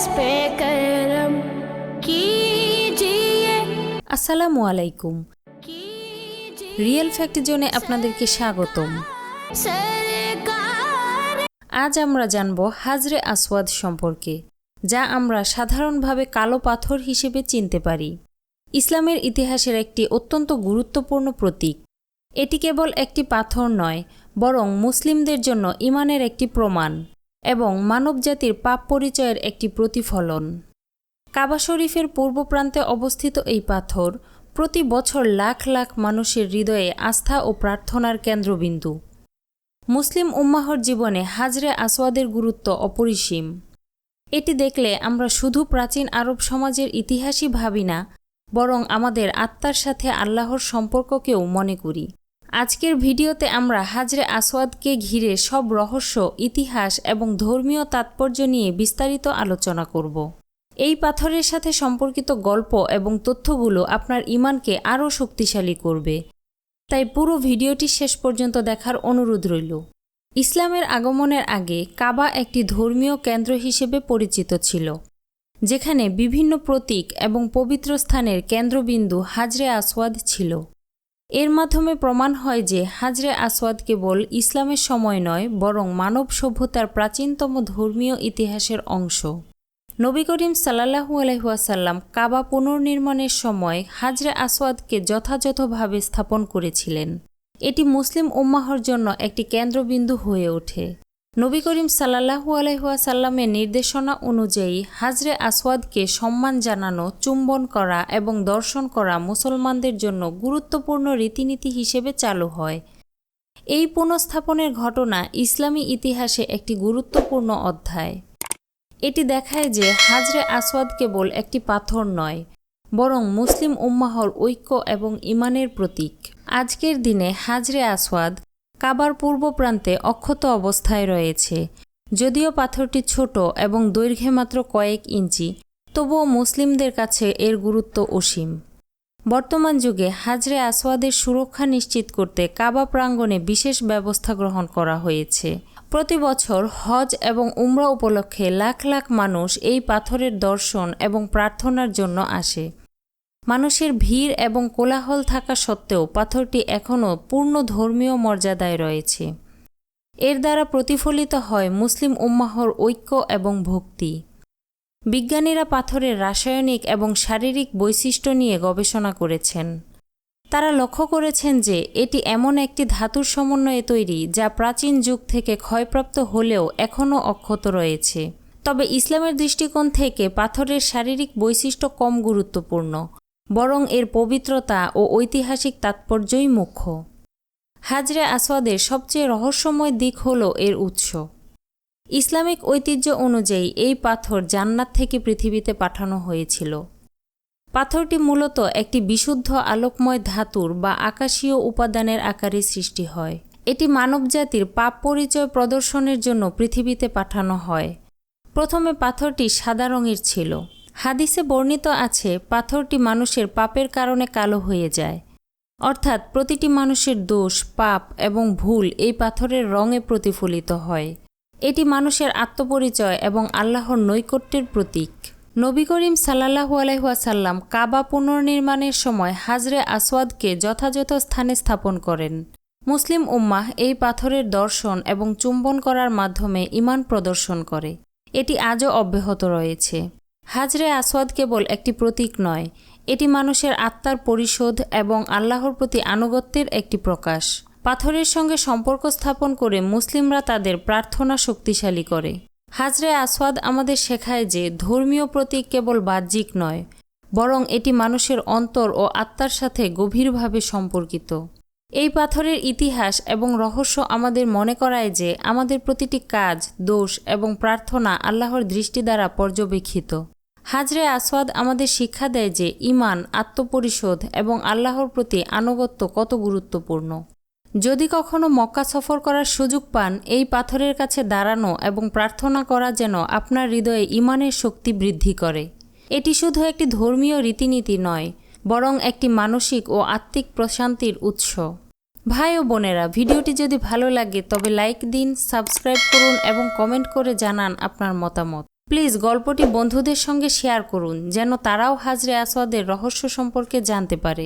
इस पे करम कीजिए আসসালামু আলাইকুম कीजिए রিয়েল ফ্যাক্ট জোনে আপনাদেরকে স্বাগতম सरकार আজ আমরা জানব হাজরে আসওয়াদ সম্পর্কে যা আমরা সাধারণভাবে কালো পাথর হিসেবে চিনতে পারি ইসলামের ইতিহাসের একটি অত্যন্ত গুরুত্বপূর্ণ প্রতীক এটি কেবল একটি পাথর নয় বরং মুসলিমদের জন্য ইমানের একটি প্রমাণ এবং মানবজাতির পাপ পরিচয়ের একটি প্রতিফলন। কাবা শরীফের পূর্ব প্রান্তে অবস্থিত এই পাথর প্রতি বছর লাখ লাখ মানুষের হৃদয়ে আস্থা ও প্রার্থনার কেন্দ্রবিন্দু। মুসলিম উম্মাহর জীবনে হাজরে আসওয়াদের গুরুত্ব অপরিসীম। এটি দেখলে আমরা শুধু প্রাচীন আরব সমাজের ইতিহাসই ভাবি না, বরং আমাদের আত্মার সাথে আল্লাহর সম্পর্ককেও মনে করি। আজকের ভিডিওতে আমরা হাজরে আসওয়াদকে ঘিরে সব রহস্য, ইতিহাস এবং ধর্মীয় তাৎপর্য নিয়ে বিস্তারিত আলোচনা করব। এই পাথরের সাথে সম্পর্কিত গল্প এবং তথ্যগুলো আপনার ইমানকে আরও শক্তিশালী করবে। তাই পুরো ভিডিওটি শেষ পর্যন্ত দেখার অনুরোধ রইল। ইসলামের আগমনের আগে কাবা একটি ধর্মীয় কেন্দ্র হিসেবে পরিচিত ছিল, যেখানে বিভিন্ন প্রতীক এবং পবিত্র স্থানের কেন্দ্রবিন্দু হাজরে আসওয়াদ ছিল। এর মাধ্যমে প্রমাণ হয় যে হাজরে আসওয়াদ কেবল ইসলামের সময় নয়, বরং মানব সভ্যতার প্রাচীনতম ধর্মীয় ইতিহাসের অংশ। নবী করিম সাল্লাহু আলহাসাল্লাম কাবা পুনর্নির্মাণের সময় হাজরে আসওয়াদকে যথাযথভাবে স্থাপন করেছিলেন। এটি মুসলিম উম্মাহর জন্য একটি কেন্দ্রবিন্দু হয়ে ওঠে। নবী করিম সাল্লাহু আলহাসাল্লামের নির্দেশনা অনুযায়ী হাজরে আসওয়াদকে সম্মান জানানো, চুম্বন করা এবং দর্শন করা মুসলমানদের জন্য গুরুত্বপূর্ণ রীতিনীতি হিসেবে চালু হয়। এই পুনঃস্থাপনের ঘটনা ইসলামী ইতিহাসে একটি গুরুত্বপূর্ণ অধ্যায়। এটি দেখায় যে হাজরে আসওয়াদ কেবল একটি পাথর নয়, বরং মুসলিম উম্মাহর ঐক্য এবং ইমানের প্রতীক। আজকের দিনে হাজরে আসওয়াদ কাবার পূর্ব প্রান্তে অক্ষত অবস্থায় রয়েছে। যদিও পাথরটি ছোট এবং দৈর্ঘ্যে মাত্র কয়েক ইঞ্চি, তবুও মুসলিমদের কাছে এর গুরুত্ব অসীম। বর্তমান যুগে হাজরে আসওয়াদের সুরক্ষা নিশ্চিত করতে কাবা প্রাঙ্গণে বিশেষ ব্যবস্থা গ্রহণ করা হয়েছে। প্রতি বছর হজ এবং উমরা উপলক্ষে লাখ লাখ মানুষ এই পাথরের দর্শন এবং প্রার্থনার জন্য আসে। মানুষের ভিড় এবং কোলাহল থাকা সত্ত্বেও পাথরটি এখনও পূর্ণ ধর্মীয় মর্যাদায় রয়েছে। এর দ্বারা প্রতিফলিত হয় মুসলিম উম্মাহর ঐক্য এবং ভক্তি। বিজ্ঞানীরা পাথরের রাসায়নিক এবং শারীরিক বৈশিষ্ট্য নিয়ে গবেষণা করেছেন। তারা লক্ষ্য করেছেন যে এটি এমন একটি ধাতুর সমন্বয়ে তৈরি যা প্রাচীন যুগ থেকে ক্ষয়প্রাপ্ত হলেও এখনও অক্ষত রয়েছে। তবে ইসলামের দৃষ্টিকোণ থেকে পাথরের শারীরিক বৈশিষ্ট্য কম গুরুত্বপূর্ণ। বরং এর পবিত্রতা ও ঐতিহাসিক তাৎপর্যই মুখ্য। হাজরে আসওয়াদের সবচেয়ে রহস্যময় দিক হল এর উৎস। ইসলামিক ঐতিহ্য অনুযায়ী এই পাথর জান্নাত থেকে পৃথিবীতে পাঠানো হয়েছিল। পাথরটি মূলত একটি বিশুদ্ধ আলোকময় ধাতুর বা আকাশীয় উপাদানের আকারে সৃষ্টি হয়। এটি মানবজাতির পাপ পরিচয় প্রদর্শনের জন্য পৃথিবীতে পাঠানো হয়। প্রথমে পাথরটি সাদা রঙের ছিল। হাদিসে বর্ণিত আছে, পাথরটি মানুষের পাপের কারণে কালো হয়ে যায়। অর্থাৎ প্রতিটি মানুষের দোষ, পাপ এবং ভুল এই পাথরের রঙে প্রতিফলিত হয়। এটি মানুষের আত্মপরিচয় এবং আল্লাহর নৈকট্যের প্রতীক। নবী করিম সাল্লাহু আলহাসাল্লাম কাবা পুনর্নির্মাণের সময় হাজরে আসওয়াদকে যথাযথ স্থানে স্থাপন করেন। মুসলিম উম্মাহ এই পাথরের দর্শন এবং চুম্বন করার মাধ্যমে ইমান প্রদর্শন করে। এটি আজও অব্যাহত রয়েছে। হাজরে আসওয়াদ কেবল একটি প্রতীক নয়, এটি মানুষের আত্মার পরিশোধ এবং আল্লাহর প্রতি আনুগত্যের একটি প্রকাশ। পাথরের সঙ্গে সম্পর্ক স্থাপন করে মুসলিমরা তাদের প্রার্থনা শক্তিশালী করে। হাজরে আসওয়াদ আমাদের শেখায় যে ধর্মীয় প্রতীক কেবল বাহ্যিক নয়, বরং এটি মানুষের অন্তর ও আত্মার সাথে গভীরভাবে সম্পর্কিত। এই পাথরের ইতিহাস এবং রহস্য আমাদের মনে করায় যে আমাদের প্রতিটি কাজ, দোষ এবং প্রার্থনা আল্লাহর দৃষ্টি দ্বারা পর্যবেক্ষিত। হাজরে আসওয়াদ আমাদের শিক্ষা দেয় যে ইমান আত্মপরিশোধ এবং আল্লাহর প্রতি আনুগত্য কত গুরুত্বপূর্ণ। যদি কখনো মক্কা সফর করার সুযোগ পান, এই পাথরের কাছে দাঁড়ানো এবং প্রার্থনা করা যেন আপনার হৃদয়ে ইমানের শক্তি বৃদ্ধি করে। এটি শুধু একটি ধর্মীয় রীতিনীতি নয়, বরং একটি মানসিক ও আত্মিক প্রশান্তির উৎস। ভাই ও বোনেরা, ভিডিওটি যদি ভালো লাগে তবে লাইক দিন, সাবস্ক্রাইব করুন এবং কমেন্ট করে জানান আপনার মতামত। প্লিজ গল্পটি বন্ধুদের সঙ্গে শেয়ার করুন যেন তারাও হাজরে আসওয়াদের রহস্য সম্পর্কে জানতে পারে।